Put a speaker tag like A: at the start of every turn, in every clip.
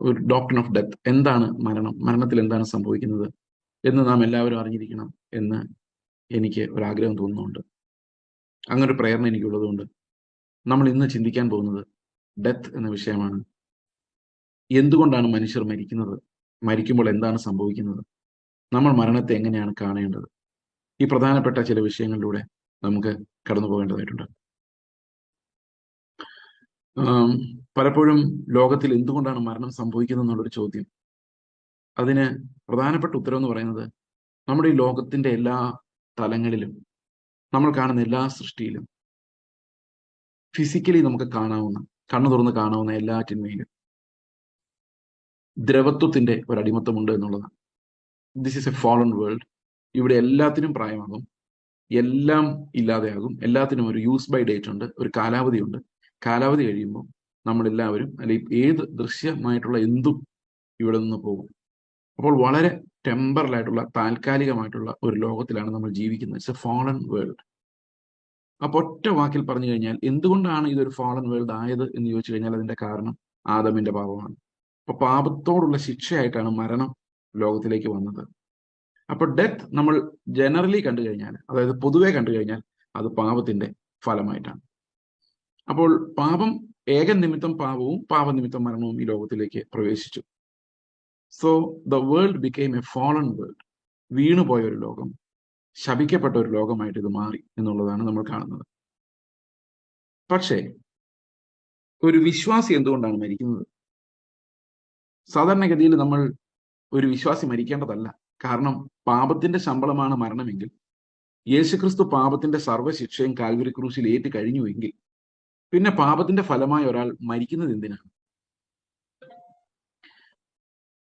A: ഒരു doctor of death എന്താണ് മരണം? മരണത്തിൽ എന്താണ് സംഭവിക്കുന്നത് എന്ന് നാം എല്ലാവരും അറിഞ്ഞിരിക്കണം എന്ന് എനിക്ക് ഒരാഗ്രഹം തോന്നുന്നുണ്ട്. അങ്ങനൊരു പ്രേരണ എനിക്കുള്ളതുകൊണ്ട് നമ്മൾ ഇന്ന് ചിന്തിക്കാൻ പോകുന്നത് ഡെത്ത് എന്ന വിഷയമാണ്. എന്തുകൊണ്ടാണ് മനുഷ്യർ മരിക്കുന്നത്? മരിക്കുമ്പോൾ എന്താണ് സംഭവിക്കുന്നത്? നമ്മൾ മരണത്തെ എങ്ങനെയാണ് കാണേണ്ടത്? ഈ പ്രധാനപ്പെട്ട ചില വിഷയങ്ങളിലൂടെ നമുക്ക് കടന്നു പോകേണ്ടതായിട്ടുണ്ട് പലപ്പോഴും ലോകത്തിൽ എന്തുകൊണ്ടാണ് മരണം സംഭവിക്കുന്നത് എന്നുള്ളൊരു ചോദ്യം. അതിന് പ്രധാനപ്പെട്ട ഉത്തരം എന്ന് പറയുന്നത് നമ്മുടെ ഈ ലോകത്തിന്റെ എല്ലാ തലങ്ങളിലും നമ്മൾ കാണുന്ന എല്ലാ സൃഷ്ടിയിലും ഫിസിക്കലി നമുക്ക് കാണാവുന്ന കണ്ണു തുറന്ന് കാണാവുന്ന എല്ലാറ്റിന്മേലും ദ്രവത്വത്തിന്റെ ഒരു അടിമത്തമുണ്ട് എന്നുള്ളതാണ്. This is a fallen world ഇവിടെ എല്ലാത്തിനും പ്രായമാകും. എല്ലാം ഇല്ലാതെയാകും. എല്ലാത്തിനും ഒരു യൂസ് ബൈ ഡേറ്റ് ഉണ്ട്. ഒരു കാലാവധിയുണ്ട്. കാലാവധി കഴിയുമ്പോൾ നമ്മളെല്ലാവരും അല്ലെങ്കിൽ ഏത് ദൃശ്യമായിട്ടുള്ള എന്തും ഇവിടെ നിന്ന് പോകും. അപ്പോൾ വളരെ ടെമ്പറലായിട്ടുള്ള താൽക്കാലികമായിട്ടുള്ള ഒരു ലോകത്തിലാണ് നമ്മൾ ജീവിക്കുന്നത്. ഇറ്റ്സ് എ ഫോളൺ വേൾഡ് അപ്പൊ ഒറ്റ വാക്കിൽ പറഞ്ഞു കഴിഞ്ഞാൽ എന്തുകൊണ്ടാണ് ഇതൊരു ഫോളൺ വേൾഡ് ആയത് എന്ന് ചോദിച്ചു കഴിഞ്ഞാൽ അതിന്റെ കാരണം ആദമിന്റെ പാപമാണ്. അപ്പൊ പാപത്തോടുള്ള ശിക്ഷയായിട്ടാണ് മരണം ലോകത്തിലേക്ക് വന്നത്. അപ്പൊ ഡെത്ത് നമ്മൾ ജനറലി കണ്ടു കഴിഞ്ഞാൽ അതായത് പൊതുവെ കണ്ടു കഴിഞ്ഞാൽ അത് പാപത്തിന്റെ ഫലമായിട്ടാണ്. അപ്പോൾ പാപം ഏക നിമിത്തം പാപവും പാപനിമിത്തം മരണവും ഈ ലോകത്തിലേക്ക് പ്രവേശിച്ചു. So the world became a fallen world വീണുപോയ ഒരു ലോകം ശപിക്കപ്പെട്ട ഒരു ലോകമായിട്ട് ഇത് മാറി എന്നുള്ളതാണ് നമ്മൾ കാണുന്നത്. പക്ഷേ ഒരു വിശ്വാസി എന്തുകൊണ്ടാണ് മരിക്കുന്നത്? സാധാരണഗതിയിൽ നമ്മൾ ഒരു വിശ്വാസി മരിക്കേണ്ടതല്ല. കാരണം പാപത്തിന്റെ ശമ്പളമാണ് മരണമെങ്കിൽ യേശുക്രിസ്തു പാപത്തിന്റെ സർവശിക്ഷയും കാൽവരി ക്രൂശിൽ ഏറ്റു കഴിഞ്ഞുവെങ്കിൽ പിന്നെ പാപത്തിന്റെ ഫലമായി ഒരാൾ മരിക്കുന്നത് എന്തിനാണ്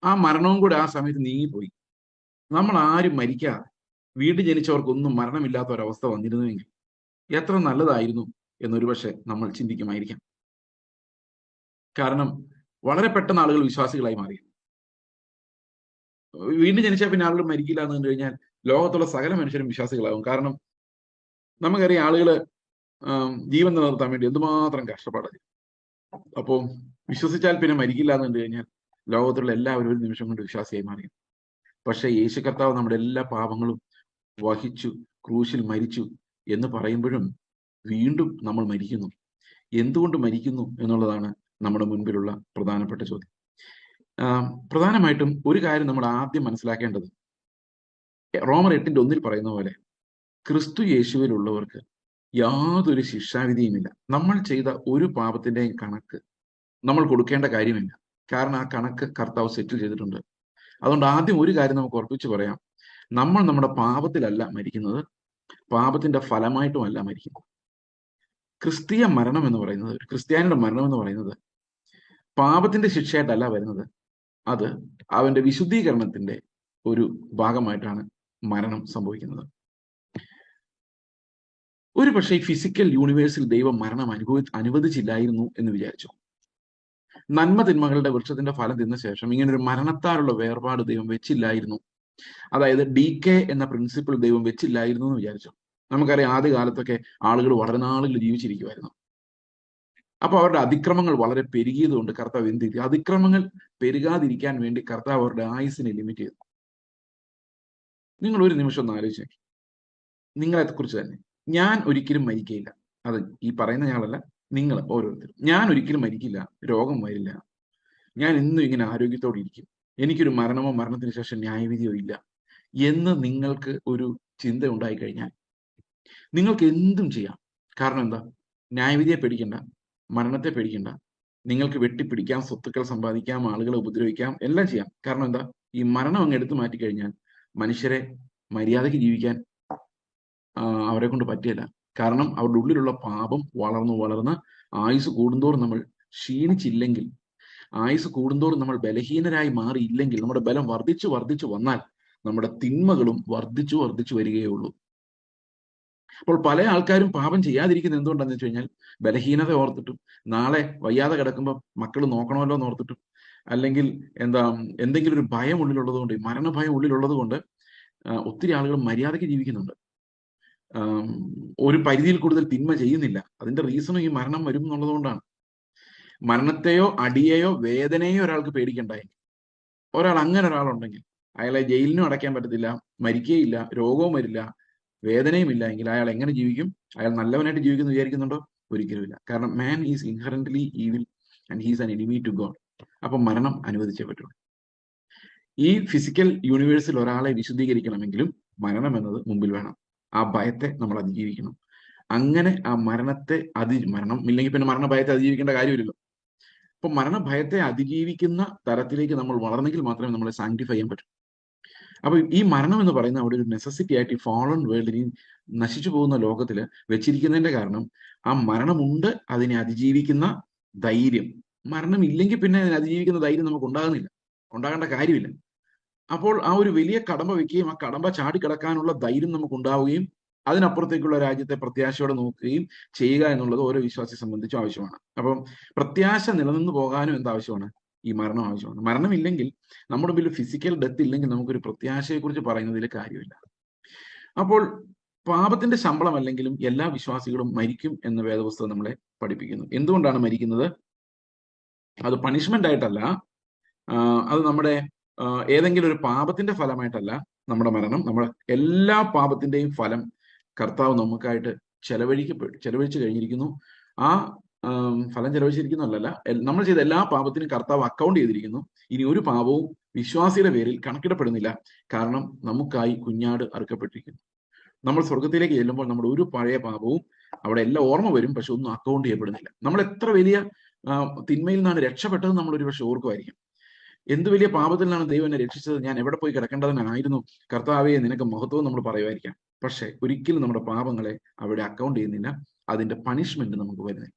A: ആ മരണവും കൂടെ ആ സമയത്ത് നീങ്ങിപ്പോയി. നമ്മൾ ആരും മരിക്കാതെ വീട് ജനിച്ചവർക്കൊന്നും മരണമില്ലാത്ത ഒരവസ്ഥ വന്നിരുന്നുവെങ്കിൽ എത്ര നല്ലതായിരുന്നു എന്നൊരു പക്ഷെ നമ്മൾ ചിന്തിക്കുമായിരിക്കാം. കാരണം വളരെ പെട്ടെന്ന് ആളുകൾ വിശ്വാസികളായി മാറി. വീണ്ടും ജനിച്ചാൽ പിന്നെ ആളുകൾ മരിക്കില്ല എന്ന് കണ്ടു കഴിഞ്ഞാൽ ലോകത്തുള്ള സകല മനുഷ്യരും വിശ്വാസികളാകും. കാരണം നമുക്കറിയാം ആളുകൾ ആം, ജീവൻ നിലനിർത്താൻ വേണ്ടി എന്തുമാത്രം കഷ്ടപ്പാടാണ് അപ്പോ വിശ്വസിച്ചാൽ പിന്നെ മരിക്കില്ല എന്ന് കണ്ടു കഴിഞ്ഞാൽ ലോകത്തിലുള്ള എല്ലാവരും ഒരു നിമിഷം കൊണ്ട് വിശ്വാസിയായി മാറി പക്ഷേ യേശു കർത്താവ് നമ്മുടെ എല്ലാ പാപങ്ങളും വഹിച്ചു ക്രൂശിൽ മരിച്ചു എന്ന് പറയുമ്പോഴും വീണ്ടും നമ്മൾ മരിക്കുന്നു. എന്തുകൊണ്ട് മരിക്കുന്നു എന്നുള്ളതാണ് നമ്മുടെ മുൻപിലുള്ള പ്രധാനപ്പെട്ട ചോദ്യം. പ്രധാനമായിട്ടും ഒരു കാര്യം നമ്മൾ ആദ്യം മനസ്സിലാക്കേണ്ടത്. റോമർ എട്ടിന്റെ ഒന്നിൽ പറയുന്ന പോലെ ക്രിസ്തു യേശുവിലുള്ളവർക്ക് യാതൊരു ശിക്ഷാവിധിയുമില്ല. നമ്മൾ ചെയ്ത ഒരു പാപത്തിന്റെയും കണക്ക് നമ്മൾ കൊടുക്കേണ്ട കാര്യമില്ല. കാരണം ആ കണക്ക് കർത്താവ് സെറ്റിൽ ചെയ്തിട്ടുണ്ട്. അതുകൊണ്ട് ആദ്യം ഒരു കാര്യം നമുക്ക് ഉറപ്പിച്ചു പറയാം. നമ്മൾ നമ്മുടെ പാപത്തിലല്ല മരിക്കുന്നത്. പാപത്തിന്റെ ഫലമായിട്ടുമല്ല മരിക്കുന്നത്. ക്രിസ്തീയ മരണം എന്ന് പറയുന്നത് ഒരു ക്രിസ്ത്യാനിയുടെ മരണം എന്ന് പറയുന്നത് പാപത്തിന്റെ ശിക്ഷയായിട്ടല്ല വരുന്നത്. അത് അവന്റെ വിശുദ്ധീകരണത്തിന്റെ ഒരു ഭാഗമായിട്ടാണ് മരണം സംഭവിക്കുന്നത്. ഒരു പക്ഷേ ഫിസിക്കൽ യൂണിവേഴ്സിൽ ദൈവം മരണം അനുഭവി അനുവദിച്ചില്ലായിരുന്നു എന്ന് വിചാരിച്ചു. നന്മ തിന്മകളുടെ വൃക്ഷത്തിന്റെ ഫലം തിന്ന ശേഷം ഇങ്ങനെ ഒരു മരണത്താലുള്ള വേർപാട് ദൈവം വെച്ചില്ലായിരുന്നു. അതായത് ഡി കെ എന്ന പ്രിൻസിപ്പിൾ ദൈവം വെച്ചില്ലായിരുന്നു എന്ന് വിചാരിച്ചു. നമുക്കറിയാം ആദ്യ കാലത്തൊക്കെ ആളുകൾ വളരെ നാളുകൾ ജീവിച്ചിരിക്കുമായിരുന്നു അപ്പൊ അവരുടെ അതിക്രമങ്ങൾ വളരെ പെരുകിയതുകൊണ്ട് കർത്താവ് എന്ത് ചെയ്തു? അതിക്രമങ്ങൾ പെരുകാതിരിക്കാൻ വേണ്ടി കർത്താവ് അവരുടെ ആയുസിനെ ലിമിറ്റ് ചെയ്തു. നിങ്ങൾ ഒരു നിമിഷം ഒന്ന് ആലോചിച്ചേ. നിങ്ങളെ കുറിച്ച് തന്നെ. ഞാൻ ഒരിക്കലും മരിക്കയില്ല. അത് ഈ പറയുന്ന ഞങ്ങളല്ല നിങ്ങൾ ഓരോരുത്തരും. ഞാൻ ഒരിക്കലും മരിക്കില്ല രോഗം വരില്ല. ഞാൻ എന്നും ഇങ്ങനെ ആരോഗ്യത്തോടെ ഇരിക്കും. എനിക്കൊരു മരണമോ മരണത്തിന് ശേഷം ന്യായവിധിയോ ഇല്ല. എന്ന് നിങ്ങൾക്ക് ഒരു ചിന്ത ഉണ്ടായി കഴിഞ്ഞാൽ നിങ്ങൾക്ക് എന്തും ചെയ്യാം. കാരണം എന്താ? ന്യായവിധിയെ പേടിക്കണ്ട മരണത്തെ പേടിക്കണ്ട. നിങ്ങൾക്ക് വെട്ടിപ്പിടിക്കാം സ്വത്തുക്കൾ സമ്പാദിക്കാം ആളുകളെ ഉപദ്രവിക്കാം എല്ലാം ചെയ്യാം. കാരണം എന്താ? ഈ മരണം അങ്ങ് എടുത്തു മാറ്റി കഴിഞ്ഞാൽ മനുഷ്യരെ മര്യാദയ്ക്ക് ജീവിക്കാൻ അവരെ കൊണ്ട് പറ്റിയല്ല. കാരണം അവരുടെ ഉള്ളിലുള്ള പാപം വളർന്നു വളർന്ന് ആയുസ് കൂടുന്തോറും നമ്മൾ ക്ഷീണിച്ചില്ലെങ്കിൽ ആയുസ് കൂടുന്തോറും നമ്മൾ ബലഹീനരായി മാറിയില്ലെങ്കിൽ നമ്മുടെ ബലം വർദ്ധിച്ചു വർദ്ധിച്ചു വന്നാൽ നമ്മുടെ തിന്മകളും വർദ്ധിച്ചു വർദ്ധിച്ചു വരികയേ ഉള്ളൂ അപ്പോൾ പല ആൾക്കാരും പാപം ചെയ്യാതിരിക്കുന്നത് എന്തുകൊണ്ടാന്ന് വെച്ച് കഴിഞ്ഞാൽ ബലഹീനത ഓർത്തിട്ടും നാളെ വയ്യാതെ കിടക്കുമ്പോൾ മക്കൾ നോക്കണമല്ലോ എന്ന് ഓർത്തിട്ടും അല്ലെങ്കിൽ എന്താ എന്തെങ്കിലും ഒരു ഭയം ഉള്ളിലുള്ളത് കൊണ്ട് മരണഭയം ഉള്ളിലുള്ളത് കൊണ്ട് ഒത്തിരി ആളുകൾ മര്യാദയ്ക്ക് ജീവിക്കുന്നുണ്ട്. ഒരു പരിധിയിൽ കൂടുതൽ തിന്മ ചെയ്യുന്നില്ല. അതിന്റെ റീസണും ഈ മരണം വരും എന്നുള്ളതുകൊണ്ടാണ്. മരണത്തെയോ അടിയെയോ വേദനയോ ഒരാൾക്ക് പേടിക്കണ്ടായി. ഒരാൾ അങ്ങനെ ഒരാളുണ്ടെങ്കിൽ അയാളെ ജയിലിനും അടയ്ക്കാൻ പറ്റത്തില്ല മരിക്കുകയില്ല രോഗവും വരില്ല വേദനയും ഇല്ല എങ്കിൽ അയാൾ എങ്ങനെ ജീവിക്കും? അയാൾ നല്ലവനായിട്ട് ജീവിക്കുന്നു വിചാരിക്കുന്നുണ്ടോ? ഒരിക്കലുമില്ല. കാരണം man is inherently evil and he's an enemy to God അപ്പൊ മരണം അനുവദിച്ചേ പറ്റുള്ളൂ. ഈ ഫിസിക്കൽ യൂണിവേഴ്സിൽ ഒരാളെ വിശുദ്ധീകരിക്കണമെങ്കിലും മരണം എന്നത് മുമ്പിൽ വേണം. ആ ഭയത്തെ നമ്മൾ അതിജീവിക്കണം. അങ്ങനെ ആ മരണത്തെ അതി മരണം ഇല്ലെങ്കിൽ പിന്നെ മരണഭയത്തെ അതിജീവിക്കേണ്ട കാര്യമില്ലല്ലോ. അപ്പൊ മരണഭയത്തെ അതിജീവിക്കുന്ന തരത്തിലേക്ക് നമ്മൾ വളർന്നെങ്കിൽ മാത്രമേ നമ്മളെ സാങ്ക്ടിഫൈ ചെയ്യാൻ പറ്റൂ. അപ്പൊ ഈ മരണം എന്ന് പറയുന്ന അവിടെ ഒരു നെസസിറ്റി ആയിട്ട് ഈ ഫോളൺ വേൾഡിനെ നശിച്ചു പോകുന്ന ലോകത്തിൽ വെച്ചിരിക്കുന്നതിന്റെ കാരണം ആ മരണമുണ്ട് അതിനെ അതിജീവിക്കുന്ന ധൈര്യം. മരണം ഇല്ലെങ്കിൽ പിന്നെ അതിനെ അതിജീവിക്കുന്ന ധൈര്യം നമുക്ക് ഉണ്ടാകുന്നില്ല. ഉണ്ടാകേണ്ട കാര്യമില്ല. അപ്പോൾ ആ ഒരു വലിയ കടമ്പ വെക്കുകയും ആ കടമ്പ ചാടിക്കിടക്കാനുള്ള ധൈര്യം നമുക്ക് ഉണ്ടാവുകയും അതിനപ്പുറത്തേക്കുള്ള രാജ്യത്തെ പ്രത്യാശയോടെ നോക്കുകയും ചെയ്യുക എന്നുള്ളത് ഓരോ വിശ്വാസിയെ സംബന്ധിച്ചും ആവശ്യമാണ്. അപ്പം പ്രത്യാശ നിലനിന്ന് പോകാനും എന്താവശ്യമാണ് ഈ മരണം ആവശ്യമാണ്. മരണമില്ലെങ്കിൽ നമ്മുടെ മുമ്പിൽ ഫിസിക്കൽ ഡെത്ത് ഇല്ലെങ്കിൽ നമുക്കൊരു പ്രത്യാശയെക്കുറിച്ച് പറയുന്നതിൽ കാര്യമില്ല. അപ്പോൾ പാപത്തിന്റെ ശമ്പളം അല്ലെങ്കിലും എല്ലാ വിശ്വാസികളും മരിക്കും എന്ന് വേദപുസ്തകം നമ്മളെ പഠിപ്പിക്കുന്നു. എന്തുകൊണ്ടാണ് മരിക്കുന്നത്? അത് പണിഷ്മെന്റ് ആയിട്ടല്ല. അത് നമ്മുടെ ഏതെങ്കിലും ഒരു പാപത്തിന്റെ ഫലമായിട്ടല്ല നമ്മുടെ മരണം. നമ്മുടെ എല്ലാ പാപത്തിന്റെയും ഫലം കർത്താവ് നമുക്കായിട്ട് ചെലവഴിക്കപ്പെട്ടു ചെലവഴിച്ചു കഴിഞ്ഞിരിക്കുന്നു. ആ ഫലം ചെലവഴിച്ചിരിക്കുന്നല്ല നമ്മൾ ചെയ്ത എല്ലാ പാപത്തിനും കർത്താവ് അക്കൗണ്ട് ചെയ്തിരിക്കുന്നു. ഇനി ഒരു പാപവും വിശ്വാസിയുടെ പേരിൽ കണക്കിടപ്പെടുന്നില്ല. കാരണം നമുക്കായി കുഞ്ഞാട് അറുക്കപ്പെട്ടിരിക്കുന്നു. നമ്മൾ സ്വർഗത്തിലേക്ക് ചെല്ലുമ്പോൾ നമ്മുടെ ഒരു പഴയ പാപവും അവിടെ എല്ലാം ഓർമ്മ വരും പക്ഷെ ഒന്നും അക്കൗണ്ട് ചെയ്യപ്പെടുന്നില്ല. നമ്മൾ എത്ര വലിയ തിന്മയിൽ നിന്നാണ് രക്ഷപ്പെട്ടത് നമ്മൾ ഒരു പക്ഷെ ഓർക്കുമായിരിക്കും. എന്ത് വലിയ പാപത്തിലാണ് ദൈവം എന്നെ രക്ഷിച്ചത്? ഞാൻ എവിടെ പോയി കിടക്കേണ്ടതിനായിരുന്നു? കർത്താവെ നിനക്ക് മഹത്വം നമ്മൾ പറയുമായിരിക്കാം. പക്ഷെ ഒരിക്കലും നമ്മുടെ പാപങ്ങളെ അവിടെ അക്കൗണ്ട് ചെയ്യുന്നില്ല. അതിന്റെ പണിഷ്മെന്റ് നമുക്ക് വരുന്നില്ല.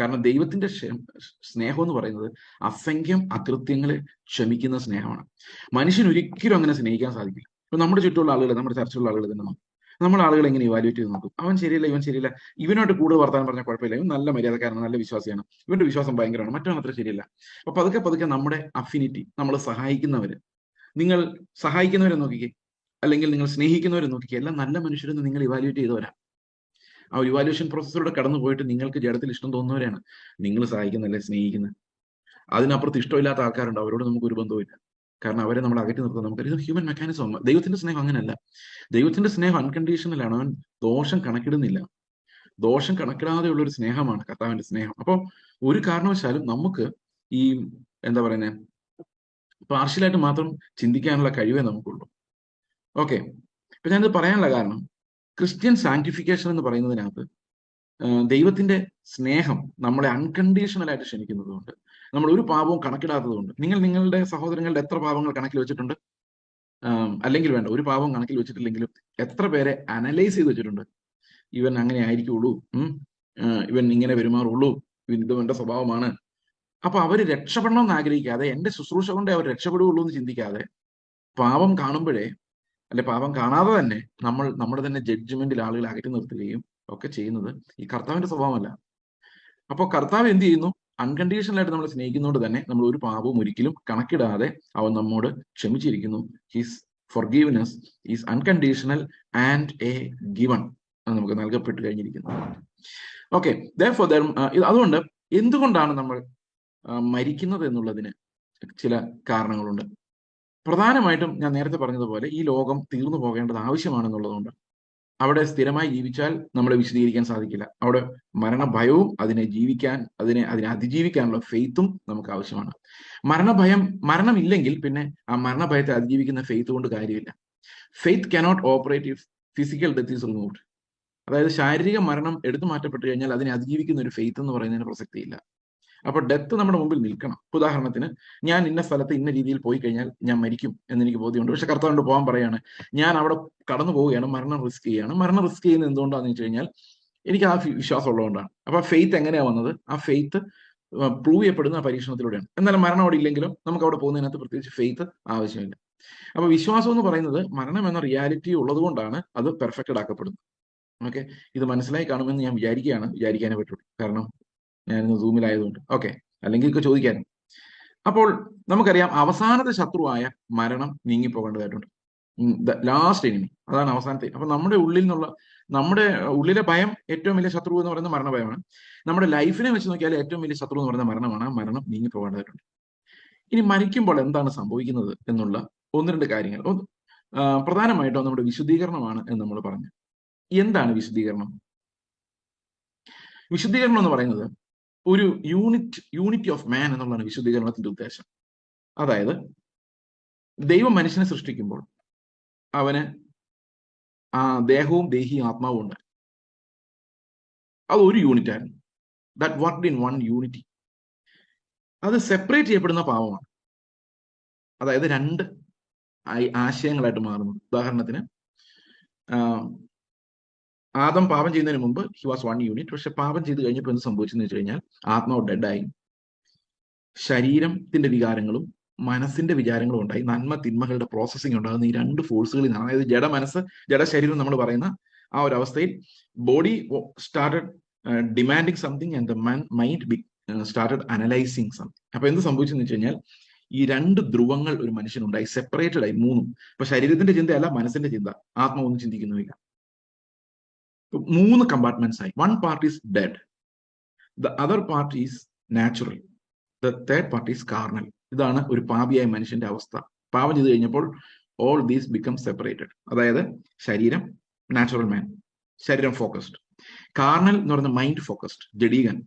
A: കാരണം ദൈവത്തിന്റെ സ്നേഹം എന്ന് പറയുന്നത് അസംഖ്യം അകൃത്യങ്ങളെ ക്ഷമിക്കുന്ന സ്നേഹമാണ്. മനുഷ്യൻ ഒരിക്കലും അങ്ങനെ സ്നേഹിക്കാൻ സാധിക്കില്ല. ഇപ്പൊ നമ്മുടെ ചുറ്റുമുള്ള ആളുകൾ നമ്മുടെ ചർച്ചയുള്ള ആളുകൾ തന്നെ നോക്കും. നമ്മൾ ആളുകൾ എങ്ങനെ ഇവാലുവേറ്റ് ചെയ്ത് നോക്കും? അവൻ ശരിയല്ല ഇവൻ ശരിയല്ല? ഇവനോട്ട് കൂടുതൽ വർത്താനം പറഞ്ഞാൽ കുഴപ്പമില്ല. ഇവൻ നല്ല മര്യാദക്കാരനാണ് നല്ല വിശ്വാസിയാണ്. ഇവന്റെ വിശ്വാസം ഭയങ്കരമാണ്. മറ്റവൻ അത്ര ശരിയല്ല. അപ്പൊ പതുക്കെ പതുക്കെ നമ്മുടെ അഫിനിറ്റി നമ്മൾ സഹായിക്കുന്നവര് നിങ്ങൾ സഹായിക്കുന്നവരെ നോക്കിക്കേ. അല്ലെങ്കിൽ നിങ്ങൾ സ്നേഹിക്കുന്നവരെ നോക്കിക്കേ. എല്ലാം നല്ല മനുഷ്യരെന്ന് നിങ്ങൾ ഇവാലുവേറ്റ് ചെയ്തവരാ ആ ഒരു ഇവാലുവേഷൻ പ്രോസസ്സിലൂടെ കടന്നു പോയിട്ട് നിങ്ങൾക്ക് ജഡത്തിൽ ഇഷ്ടം തോന്നുന്നവരാണ്. നിങ്ങൾ സഹായിക്കുന്നല്ലേ സ്നേഹിക്കുന്നത് അതിനപ്പുറത്ത് ഇഷ്ടമില്ലാത്ത ആൾക്കാരുണ്ട്. അവരോട് നമുക്ക് ഒരു ബന്ധവുമില്ല. കാരണം അവരെ നമ്മൾ അകറ്റി നിർത്താൻ നമുക്ക് ഇത് ഹ്യൂമൻ മെക്കാനിസം ദൈവത്തിന്റെ സ്നേഹം അങ്ങനെയല്ല. ദൈവത്തിന്റെ സ്നേഹം അൺകണ്ടീഷണൽ ആണ്. അവൻ ദോഷം കണക്കിടുന്നില്ല. ദോഷം കണക്കിടാതെയുള്ള ഒരു സ്നേഹമാണ് കർത്താവിന്റെ സ്നേഹം. അപ്പോൾ ഒരു കാരണവശാലും നമുക്ക് ഈ എന്താ പറയുന്നത് പാർഷ്യലായിട്ട് മാത്രം ചിന്തിക്കാനുള്ള കഴിവേ നമുക്കുള്ളൂ. ഓക്കെ ഇപ്പൊ ഞാനിത് പറയാനുള്ള കാരണം ക്രിസ്ത്യൻ സാങ്ക്ടിഫിക്കേഷൻ എന്ന് പറയുന്നതിനകത്ത് ദൈവത്തിന്റെ സ്നേഹം നമ്മളെ അൺകണ്ടീഷണൽ ആയിട്ട് ക്ഷണിക്കുന്നത് കൊണ്ട് നമ്മൾ ഒരു പാപവും കണക്കിടാത്തതുകൊണ്ട്. നിങ്ങൾ നിങ്ങളുടെ സഹോദരങ്ങളുടെ എത്ര പാപങ്ങൾ കണക്കിൽ വെച്ചിട്ടുണ്ട്? അല്ലെങ്കിൽ വേണ്ട ഒരു പാപം കണക്കിൽ വെച്ചിട്ടില്ലെങ്കിലും എത്ര പേരെ അനലൈസ് ചെയ്ത് വെച്ചിട്ടുണ്ട്? ഇവൻ അങ്ങനെ ആയിരിക്കുള്ളൂ. ഇവൻ ഇങ്ങനെ പെരുമാറുള്ളൂ. ഇവൻ എന്റെ സ്വഭാവമാണ്. അപ്പൊ അവർ രക്ഷപ്പെടണമെന്ന് ആഗ്രഹിക്കാതെ എന്റെ ശുശ്രൂഷ കൊണ്ട് അവർ രക്ഷപ്പെടുകയുള്ളൂ എന്ന് ചിന്തിക്കാതെ പാപം കാണുമ്പോഴേ അല്ലെ പാപം കാണാതെ തന്നെ നമ്മൾ നമ്മുടെ തന്നെ ജഡ്ജ്മെന്റിൽ ആളുകളെ അകറ്റി നിർത്തുകയും ഒക്കെ ചെയ്യുന്നത് ഈ കർത്താവിന്റെ സ്വഭാവമല്ല. അപ്പോൾ കർത്താവ് എന്ത് ചെയ്യുന്നു? അൺകണ്ടീഷണൽ ആയിട്ട് നമ്മൾ സ്നേഹിക്കുന്നതുകൊണ്ട് തന്നെ നമ്മൾ ഒരു പാപവും ഒരിക്കലും കണക്കിടാതെ അവൻ നമ്മോട് ക്ഷമിച്ചിരിക്കുന്നു. His forgiveness is unconditional and a given അത് നമുക്ക് നൽകപ്പെട്ട് കഴിഞ്ഞിരിക്കുന്നു. ഓക്കെ ഫോർ അതുകൊണ്ട് എന്തുകൊണ്ടാണ് നമ്മൾ മരിക്കുന്നത് എന്നുള്ളതിന് ചില കാരണങ്ങളുണ്ട്. പ്രധാനമായിട്ടും ഞാൻ നേരത്തെ പറഞ്ഞതുപോലെ ഈ ലോകം തീർന്നു പോകേണ്ടത് ആവശ്യമാണെന്നുള്ളതുകൊണ്ട് അവിടെ സ്ഥിരമായി ജീവിച്ചാൽ നമ്മളെ വിശദീകരിക്കാൻ സാധിക്കില്ല. അവിടെ മരണഭയവും അതിനെ ജീവിക്കാൻ അതിനെ അതിനെ അതിജീവിക്കാനുള്ള ഫെയ്ത്തും നമുക്ക് ആവശ്യമാണ്. മരണഭയം മരണമില്ലെങ്കിൽ പിന്നെ ആ മരണഭയത്തെ അതിജീവിക്കുന്ന ഫെയ്ത്ത് കൊണ്ട് കാര്യമില്ല. Faith cannot operate if physical death is removed അതായത് ശാരീരിക മരണം എടുത്തു മാറ്റപ്പെട്ടു കഴിഞ്ഞാൽ അതിനെ അതിജീവിക്കുന്ന ഒരു ഫെയ്ത്ത് എന്ന് പറയുന്നതിന് പ്രസക്തിയില്ല. അപ്പൊ ഡെത്ത് നമ്മുടെ മുമ്പിൽ നിൽക്കണം. ഉദാഹരണത്തിന് ഞാൻ ഇന്ന സ്ഥലത്ത് ഇന്ന രീതിയിൽ പോയി കഴിഞ്ഞാൽ ഞാൻ മരിക്കും എന്ന് എനിക്ക് ബോധ്യമുണ്ട്. പക്ഷെ കർത്താവിനോട് പോകാൻ പറയാണ് ഞാൻ അവിടെ കടന്നു പോവുകയാണ് മരണം റിസ്ക് ചെയ്യുകയാണ്. മരണം റിസ്ക് ചെയ്യുന്നത് എന്തുകൊണ്ടാണെന്ന് വെച്ച് കഴിഞ്ഞാൽ എനിക്ക് ആ വിശ്വാസം ഉള്ളതുകൊണ്ടാണ് അപ്പൊ ഫെയ്ത്ത് എങ്ങനെയാ വന്നത്? ആ ഫെയ്ത്ത് പ്രൂവ് ചെയ്യപ്പെടുന്ന പരീക്ഷണത്തിലൂടെയാണ്. എന്നാലും മരണം അവിടെ ഇല്ലെങ്കിലും നമുക്ക് അവിടെ പോകുന്നതിനകത്ത് പ്രത്യേകിച്ച് ഫെയ്ത്ത് ആവശ്യമില്ല. അപ്പൊ വിശ്വാസം എന്ന് പറയുന്നത് മരണം എന്ന റിയാലിറ്റി ഉള്ളതുകൊണ്ടാണ് അത് പെർഫെക്റ്റഡ് ആക്കപ്പെടുന്നത്. ഓക്കെ ഇത് മനസ്സിലായി കാണുമെന്ന് ഞാൻ വിചാരിക്കുകയാണ്. വിചാരിക്കാനേ പറ്റുള്ളൂ. കാരണം ഞാനിന്ന് സൂമിലായതുകൊണ്ട് ഓക്കെ അല്ലെങ്കിൽ ഒക്കെ ചോദിക്കാൻ അപ്പോൾ നമുക്കറിയാം അവസാനത്തെ ശത്രുവായ മരണം നീങ്ങിപ്പോകേണ്ടതായിട്ടുണ്ട്. ലാസ്റ്റ് എനിമി അതാണ് അവസാനത്തെ. അപ്പൊ നമ്മുടെ ഉള്ളിൽ നിന്നുള്ള നമ്മുടെ ഉള്ളിലെ ഭയം ഏറ്റവും വലിയ ശത്രു എന്ന് പറയുന്നത് മരണഭയമാണ്. നമ്മുടെ ലൈഫിനെ വെച്ച് നോക്കിയാൽ ഏറ്റവും വലിയ ശത്രു എന്ന് പറയുന്ന മരണമാണ്. മരണം നീങ്ങിപ്പോകേണ്ടതായിട്ടുണ്ട്. ഇനി മരിക്കുമ്പോൾ എന്താണ് സംഭവിക്കുന്നത് എന്നുള്ള ഒന്ന് രണ്ട് കാര്യങ്ങൾ. പ്രധാനമായിട്ടും നമ്മുടെ വിശുദ്ധീകരണമാണ് എന്ന് നമ്മൾ പറഞ്ഞു. എന്താണ് വിശുദ്ധീകരണം? വിശുദ്ധീകരണം എന്ന് പറയുന്നത് ഒരു യൂണിറ്റ് യൂണിറ്റി ഓഫ് മാൻ എന്നുള്ളതാണ് വിശുദ്ധീകരണത്തിന്റെ ഉദ്ദേശം. അതായത് ദൈവം മനുഷ്യനെ സൃഷ്ടിക്കുമ്പോൾ അവന് ആ ദേഹവും ദേഹി ആത്മാവും ഉണ്ട്. അത് ഒരു യൂണിറ്റ് ആയിരുന്നു. That worked in one unity അത് സെപ്പറേറ്റ് ചെയ്യപ്പെടുന്ന പാവമാണ് അതായത് രണ്ട് ആശയങ്ങളായിട്ട് മാറുന്നു. ഉദാഹരണത്തിന് ആദം പാപം ചെയ്യുന്നതിന് മുമ്പ് ഹി വാസ് വൺ യൂണിറ്റ് പക്ഷെ പാപം ചെയ്ത് കഴിഞ്ഞപ്പോൾ എന്ത് സംഭവിച്ചെന്ന് വെച്ച് കഴിഞ്ഞാൽ ആത്മാവ് ഡെഡായി ശരീരത്തിന്റെ വികാരങ്ങളും മനസ്സിന്റെ വിചാരങ്ങളും ഉണ്ടായി. നന്മ തിന്മകളുടെ പ്രോസസ്സിംഗ് ഉണ്ടാകുന്ന ഈ രണ്ട് ഫോഴ്സുകളിൽ നിന്നാണ്. അതായത് ജഡ മനസ്സ് ജഡ ശരീരം നമ്മൾ പറയുന്ന ആ ഒരു അവസ്ഥയിൽ body started demanding something and the mind be started analysing something അപ്പൊ എന്ത് സംഭവിച്ചെന്ന് വെച്ച് കഴിഞ്ഞാൽ ഈ രണ്ട് ധ്രുവങ്ങൾ ഒരു മനുഷ്യനുണ്ടായി. സെപ്പറേറ്റഡ് ആയി. മൂന്നും. ഇപ്പൊ ശരീരത്തിന്റെ ചിന്തയല്ല മനസ്സിന്റെ ചിന്ത. ആത്മാവൊന്നും ചിന്തിക്കുന്നുമില്ല. മൂന്ന് കമ്പാർട്ട്മെന്റ്സ് ആയി. One part is dead the other part is natural the third part is carnal ഇതാണ് ഒരു പാപിയായ മനുഷ്യന്റെ അവസ്ഥ. പാപം ചെയ്ത് കഴിഞ്ഞപ്പോൾ ഓൾ ദീസ് ബിക്കം സെപ്പറേറ്റഡ് അതായത് ശരീരം നാച്ചുറൽ മാൻ ശരീരം ഫോക്കസ്ഡ് കാർണൽ എന്ന് പറയുന്ന മൈൻഡ് ഫോക്കസ്ഡ് ജഡീകൻ.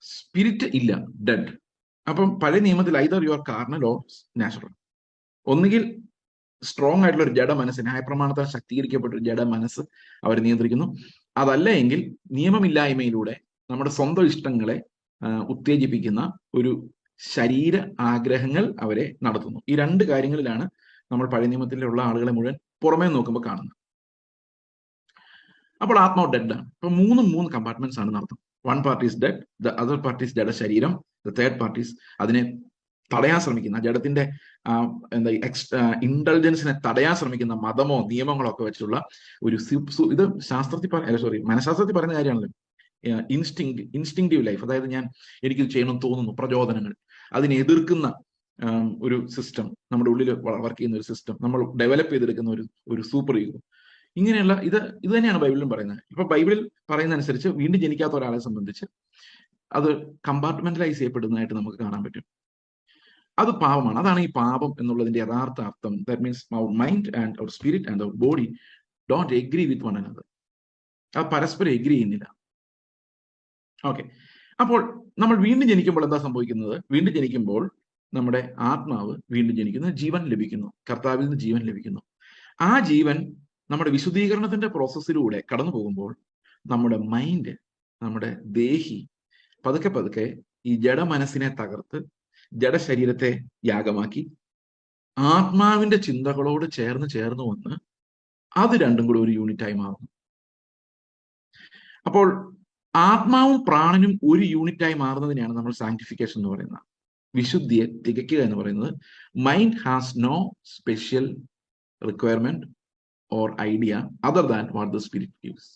A: സ്പിരിറ്റ് ഇല്ല. ഡെഡ് അപ്പം പഴയ നിയമത്തിൽ either you are carnal or natural ഒന്നുകിൽ സ്ട്രോങ് ആയിട്ടുള്ള ഒരു ജഡ മനസ്സ് ന്യായപ്രമാണത്താൽ ശക്തീകരിക്കപ്പെട്ട ഒരു ജഡ മനസ്സ് അവർ നിയന്ത്രിക്കുന്നു. അതല്ല എങ്കിൽ നിയമമില്ലായ്മയിലൂടെ നമ്മുടെ സ്വന്തം ഇഷ്ടങ്ങളെ ഉത്തേജിപ്പിക്കുന്ന ഒരു ശരീര ആഗ്രഹങ്ങൾ അവരെ നടത്തുന്നു. ഈ രണ്ട് കാര്യങ്ങളിലാണ് നമ്മൾ പഴയ നിയമത്തിലുള്ള ആളുകളെ മുഴുവൻ പുറമേ നോക്കുമ്പോൾ കാണുന്നത്. അപ്പോൾ ആത്മാവ് ഡെഡ് ആണ്. അപ്പൊ മൂന്നും മൂന്ന് കമ്പാർട്ട്മെന്റ്സ് ആണ് നടത്തുന്നത്. One party is dead the other party is ജഡ ശരീരം ദ തേർഡ് പാർട്ടീസ് അതിനെ തടയാൻ ശ്രമിക്കുന്ന ജഡത്തിന്റെ എന്താ ഇന്റലിജൻസിനെ തടയാൻ ശ്രമിക്കുന്ന മതമോ നിയമങ്ങളോ ഒക്കെ വെച്ചുള്ള ഒരു ഇത് ശാസ്ത്രത്തിൽ പറഞ്ഞ സോറി മനഃശാസ്ത്രത്തിൽ പറയുന്ന കാര്യമാണല്ലോ. ഇൻസ്റ്റിങ് ഇൻസ്റ്റിങ്റ്റീവ് ലൈഫ് അതായത് ഞാൻ എനിക്കിത് ചെയ്യണം തോന്നുന്നു പ്രചോദനങ്ങൾ. അതിനെ എതിർക്കുന്ന ഒരു സിസ്റ്റം നമ്മുടെ ഉള്ളിൽ വർക്ക് ചെയ്യുന്ന ഒരു സിസ്റ്റം നമ്മൾ ഡെവലപ്പ് ചെയ്തെടുക്കുന്ന ഒരു ഒരു സൂപ്പർ ഈഗോ ഇങ്ങനെയുള്ള ഇത് ഇത് തന്നെയാണ് ബൈബിളിലും പറയുന്നത്. ഇപ്പൊ ബൈബിളിൽ പറയുന്ന അനുസരിച്ച് വീണ്ടും ജനിക്കാത്ത ഒരാളെ സംബന്ധിച്ച് അത് കമ്പാർട്ട്മെന്റലൈസ് ചെയ്യപ്പെടുന്നതായിട്ട് നമുക്ക് കാണാൻ പറ്റും. അത് പാപമാണ്. അതാണ് ഈ പാപം എന്നുള്ളതിന്റെ യഥാർത്ഥ അർത്ഥം. That means our mind and our spirit and our body don't agree with one another അത് പരസ്പരം എഗ്രി ചെയ്യുന്നില്ല. ഓക്കെ അപ്പോൾ നമ്മൾ വീണ്ടും ജനിക്കുമ്പോൾ എന്താ സംഭവിക്കുന്നത്? വീണ്ടും ജനിക്കുമ്പോൾ നമ്മുടെ ആത്മാവ് വീണ്ടും ജനിക്കുന്നു. ജീവൻ ലഭിക്കുന്നു. കർത്താവിൽ നിന്ന് ജീവൻ ലഭിക്കുന്നു. ആ ജീവൻ നമ്മുടെ വിശുദ്ധീകരണത്തിന്റെ പ്രോസസ്സിലൂടെ കടന്നു പോകുമ്പോൾ നമ്മുടെ മൈൻഡ് നമ്മുടെ ദേഹി പതുക്കെ പതുക്കെ ഈ ജഡ മനസ്സിനെ തകർത്ത് ജഡശരീരത്തെ യാഗമാക്കി ആത്മാവിന്റെ ചിന്തകളോട് ചേർന്ന് ചേർന്ന് വന്ന് അത് രണ്ടും കൂടെ ഒരു യൂണിറ്റായി മാറുന്നു. അപ്പോൾ ആത്മാവും പ്രാണനും ഒരു യൂണിറ്റായി മാറുന്നതിനെയാണ് നമ്മൾ സാങ്ക്ടിഫിക്കേഷൻ എന്ന് പറയുന്നത്. വിശുദ്ധിയെ തികയ്ക്കുക എന്ന് പറയുന്നത് mind has no special requirement or idea other than what the spirit gives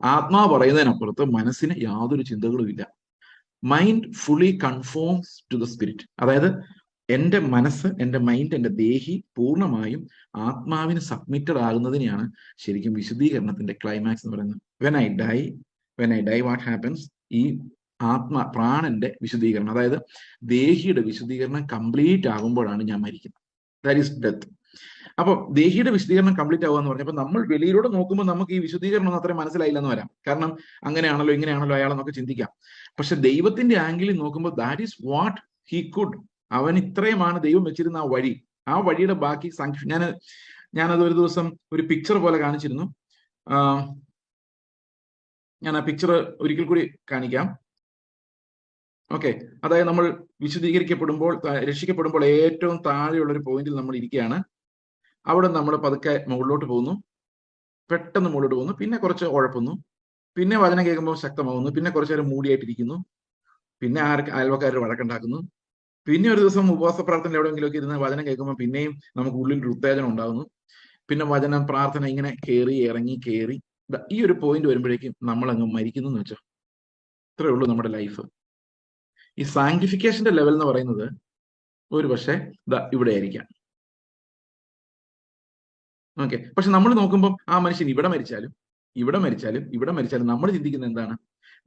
A: ആത്മാവ് പറയുന്നതിനപ്പുറത്ത് മനസ്സിന് യാതൊരു ചിന്തകളും ഇല്ല mind fully conforms to the spirit അതായത് എന്റെ മനസ്സ് എന്റെ മൈൻഡ് എന്റെ ദേഹി പൂർണമായും ആത്മാവിന് സബ്മിറ്റഡ് ആകുന്നതിനെയാണ് ശരിക്കും വിശദീകരണത്തിന്റെ ക്ലൈമാക്സ് എന്ന് പറയുന്നത്. When I die when I die what happens ഈ ആത്മ പ്രാണന്റെ വിശദീകരണം അതായത് ദേഹിയുടെ വിശദീകരണം കംപ്ലീറ്റ് ആകുമ്പോഴാണ് ഞാൻ മരിക്കുന്നത്. ദാറ്റ് ഈസ് ഡെത്ത് അപ്പൊ ദേഹിയുടെ വിശദീകരണം കംപ്ലീറ്റ് ആവുക എന്ന് പറഞ്ഞപ്പോൾ നമ്മൾ വെളിയിലൂടെ നോക്കുമ്പോൾ നമുക്ക് ഈ വിശദീകരണം ഒന്നും അത്രയും മനസ്സിലായില്ലെന്ന് വരാം. കാരണം അങ്ങനെയാണല്ലോ ഇങ്ങനെയാണല്ലോ അയാളെന്നൊക്കെ ചിന്തിക്കാം. പക്ഷെ ദൈവത്തിന്റെ ആംഗിളിൽ നോക്കുമ്പോൾ that is what he could അവൻ ഇത്രയുമാണ് ദൈവം വെച്ചിരുന്ന ആ വഴി. ആ വഴിയുടെ ബാക്കി ഞാൻ ഞാനത് ഒരു ദിവസം ഒരു പിക്ചർ പോലെ കാണിച്ചിരുന്നു. ഞാൻ ആ പിക്ചർ ഒരിക്കൽ കൂടി കാണിക്കാം. ഓക്കെ അതായത് നമ്മൾ വിശദീകരിക്കപ്പെടുമ്പോൾ രക്ഷിക്കപ്പെടുമ്പോൾ ഏറ്റവും താഴെയുള്ള ഒരു പോയിന്റിൽ നമ്മൾ ഇരിക്കുകയാണ്. അവിടെ നമ്മൾ പതുക്കെ മുകളിലോട്ട് പോകുന്നു. പെട്ടെന്ന് മുകളിലോട്ട് പോകുന്നു. പിന്നെ കുറച്ച് ഉഴപ്പുന്നു. പിന്നെ വചനം കേൾക്കുമ്പോൾ ശക്തമാവുന്നു. പിന്നെ കുറച്ച് നേരം മൂടിയായിട്ടിരിക്കുന്നു. പിന്നെ ആർക്ക് അയൽവക്കാർ വഴക്കുണ്ടാക്കുന്നു. പിന്നെ ഒരു ദിവസം ഉപവാസ പ്രാർത്ഥന എവിടെയെങ്കിലുമൊക്കെ ഇരുന്ന് വചനം കേൾക്കുമ്പോൾ പിന്നെയും നമുക്ക് ഉള്ളിൽ ഒരു ഉത്തേജനം ഉണ്ടാകുന്നു പിന്നെ വചനം പ്രാർത്ഥന ഇങ്ങനെ കയറി ഇറങ്ങി കയറി ഈ ഒരു പോയിന്റ് വരുമ്പോഴേക്കും നമ്മൾ അങ്ങ് മരിക്കുന്നു എന്ന് വെച്ചാൽ ഇത്രയേ ഉള്ളൂ നമ്മുടെ ലൈഫ് ഈ സാങ്ക്ടിഫിക്കേഷന്റെ ലെവൽ എന്ന് പറയുന്നത് ഒരു പക്ഷേ ഇവിടെ ആയിരിക്കാം. ഓക്കെ പക്ഷെ നമ്മൾ നോക്കുമ്പോൾ ആ മനുഷ്യൻ ഇവിടെ മരിച്ചാലും ഇവിടെ മരിച്ചാലും ഇവിടെ മരിച്ചാലും നമ്മൾ ചിന്തിക്കുന്നത് എന്താണ്?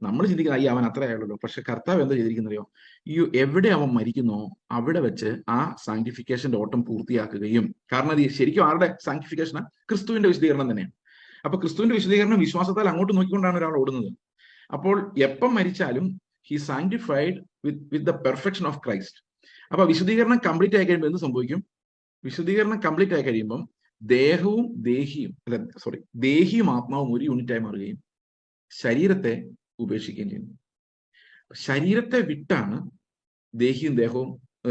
A: നമ്മൾ ചിന്തിക്കുന്നത് അയ്യോ അവൻ അത്ര ആയുള്ളൂ. പക്ഷെ കർത്താവ് എന്താ ചെയ്തിരിക്കുന്നറിയോ? ഈ എവിടെ അവൻ മരിക്കുന്നോ അവിടെ വെച്ച് ആ സാങ്ക്ടിഫിക്കേഷന്റെ ഓട്ടം പൂർത്തിയാക്കുകയും. കാരണം അത് ശരിക്കും ആരുടെ സാങ്ക്ടിഫിക്കേഷനാണ് ക്രിസ്തുവിന്റെ വിശദീകരണം തന്നെയാണ്. അപ്പൊ ക്രിസ്തുവിന്റെ വിശദീകരണം വിശ്വാസത്താൽ അങ്ങോട്ട് നോക്കിക്കൊണ്ടാണ് ഒരാൾ ഓടുന്നത്. അപ്പോൾ എപ്പം മരിച്ചാലും he sanctified with with the perfection of Christ അപ്പൊ വിശദീകരണം കംപ്ലീറ്റ് ആയി കഴിയുമ്പോൾ എന്ത് സംഭവിക്കും? വിശദീകരണം കംപ്ലീറ്റ് ആയി കഴിയുമ്പം ദേഹവും ദേഹിയും അല്ല സോറി ദേഹിയും ആത്മാവും ഒരു യൂണിറ്റായി മാറുകയും ശരീരത്തെ ഉപേക്ഷിക്കുകയും ചെയ്യുന്നു. ശരീരത്തെ വിട്ടാണ് ദേഹിയും ദേഹവും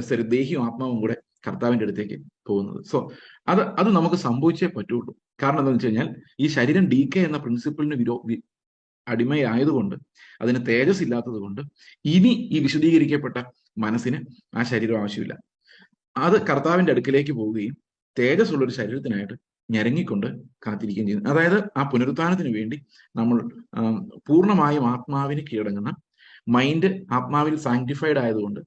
A: സോറി ദേഹിയും ആത്മാവും കൂടെ കർത്താവിന്റെ അടുത്തേക്ക് പോകുന്നത്. സോ അത് അത് നമുക്ക് സംഭവിച്ചേ പറ്റുള്ളൂ. കാരണം എന്താണെന്ന് വെച്ച് കഴിഞ്ഞാൽ ഈ ശരീരം ഡി കെ എന്ന പ്രിൻസിപ്പിളിന് വിരോ അടിമയായതുകൊണ്ട് അതിന് തേജസ് ഇല്ലാത്തത് കൊണ്ട് ഇനി ഈ വിശദീകരിക്കപ്പെട്ട മനസ്സിന് ആ ശരീരം ആവശ്യമില്ല. അത് കർത്താവിന്റെ അടുക്കിലേക്ക് പോവുകയും തേജസ് ഉള്ള ഒരു ശരീരത്തിനായിട്ട് ഞരങ്ങിക്കൊണ്ട് കാത്തിരിക്കുകയും ചെയ്യുന്നു. അതായത് ആ പുനരുത്ഥാനത്തിന് വേണ്ടി നമ്മൾ പൂർണമായും ആത്മാവിന് കീഴടങ്ങുന്ന മൈൻഡ് ആത്മാവിൽ സാങ്ക്ടിഫൈഡ് ആയതുകൊണ്ട്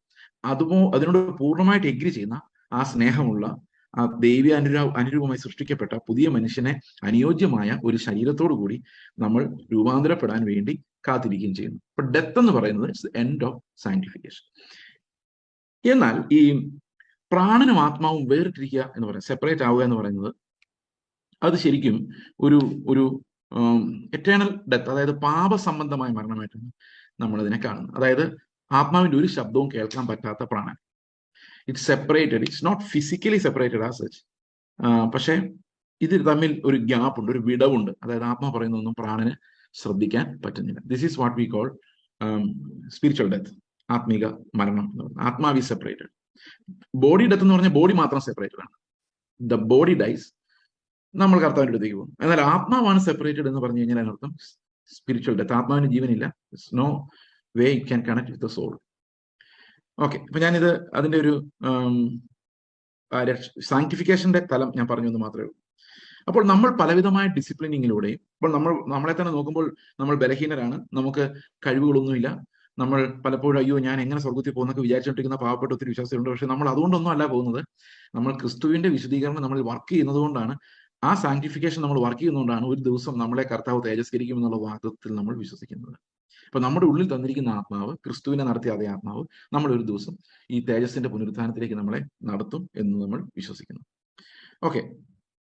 A: അതുപോ അതിനോട് പൂർണമായിട്ട് എഗ്രി ചെയ്യുന്ന ആ സ്നേഹമുള്ള ആ ദൈവി അനുരാ അനുരൂപമായി സൃഷ്ടിക്കപ്പെട്ട പുതിയ മനുഷ്യനെ അനുയോജ്യമായ ഒരു ശരീരത്തോടു കൂടി നമ്മൾ രൂപാന്തരപ്പെടാൻ വേണ്ടി കാത്തിരിക്കുകയും ചെയ്യുന്നു. അപ്പൊ ഡെത്ത് എന്ന് പറയുന്നത് എൻഡ് ഓഫ് സാങ്ക്ടിഫിക്കേഷൻ എന്നാൽ ഈ പ്രാണനും ആത്മാവും വേറിട്ടിരിക്കുക എന്ന് പറയുന്നത് സെപ്പറേറ്റ് ആവുക എന്ന് പറയുന്നത് അത് ശരിക്കും ഒരു ഒരു എറ്റേണൽ ഡെത്ത് അതായത് പാപസംബന്ധമായ മരണമായിട്ടാണ് നമ്മൾ ഇതിനെ കാണുന്നത്. അതായത് ആത്മാവിന്റെ ഒരു ശബ്ദവും കേൾക്കാൻ പറ്റാത്ത പ്രാണൻ. It's separated it's not physically separated as such പക്ഷേ ഇത് തമ്മിൽ ഒരു ഗ്യാപ്പ് ഉണ്ട് ഒരു വിടവുണ്ട്. അതായത് ആത്മാ പറയുന്നതൊന്നും പ്രാണന് ശ്രദ്ധിക്കാൻ പറ്റുന്നില്ല. This is what we call spiritual death ആത്മീക മരണം ആത്മാവി സെപ്പറേറ്റഡ് ബോഡി ഡെത്ത് എന്ന് പറഞ്ഞാൽ ബോഡി മാത്രം സെപ്പറേറ്റഡ് ആണ് ദ ബോഡി ഡൈസ് നമ്മൾ കർത്താവിന്റെ അടുത്തേക്ക് പോകും. എന്നാൽ ആത്മാവാണ് സെപ്പറേറ്റഡ് എന്ന് പറഞ്ഞു കഴിഞ്ഞാൽ അതിനർത്ഥം സ്പിരിച്വൽ ഡെത്ത് ആത്മാവിന് ജീവനില്ല. It's no way it can connect with the soul okay അപ്പൊ ഞാനിത് അതിന്റെ ഒരു സയന്റിഫിക്കേഷന്റെ തലം ഞാൻ പറഞ്ഞു എന്ന് മാത്രമേ ഉള്ളൂ. അപ്പോൾ നമ്മൾ പലവിധമായ ഡിസിപ്ലിനിങ്ങിലൂടെയും ഇപ്പോൾ നമ്മൾ നമ്മളെ തന്നെ നോക്കുമ്പോൾ നമ്മൾ ബലഹീനരാണ്. നമുക്ക് കഴിവുകളൊന്നുമില്ല. നമ്മൾ പലപ്പോഴും അയ്യോ ഞാൻ എങ്ങനെ സ്വർഗത്തിൽ പോകുന്നൊക്കെ വിചാരിച്ചുകൊണ്ടിരിക്കുന്ന പാവപ്പെട്ട ഒത്തിരി വിശ്വാസമുണ്ട് പക്ഷെ നമ്മൾ അതുകൊണ്ടൊന്നും അല്ല പോകുന്നത്. നമ്മൾ ക്രിസ്തുവിന്റെ വിശദീകരണം നമ്മൾ വർക്ക് ചെയ്യുന്നതുകൊണ്ടാണ് ആ സാങ്ക്ടിഫിക്കേഷൻ നമ്മൾ വർക്ക് ചെയ്യുന്നതുകൊണ്ടാണ് ഒരു ദിവസം നമ്മളെ കർത്താവ് തേജസ്കരിക്കും എന്നുള്ള വാദത്തിൽ നമ്മൾ വിശ്വസിക്കുന്നത്. അപ്പൊ നമ്മുടെ ഉള്ളിൽ തന്നിരിക്കുന്ന ആത്മാവ് ക്രിസ്തുവിനെ നടത്തിയ അതേ ആത്മാവ് നമ്മൾ ഒരു ദിവസം ഈ തേജസ്സിന്റെ പുനരുത്ഥാനത്തിലേക്ക് നമ്മളെ നടത്തും എന്ന് നമ്മൾ വിശ്വസിക്കുന്നു. ഓക്കെ.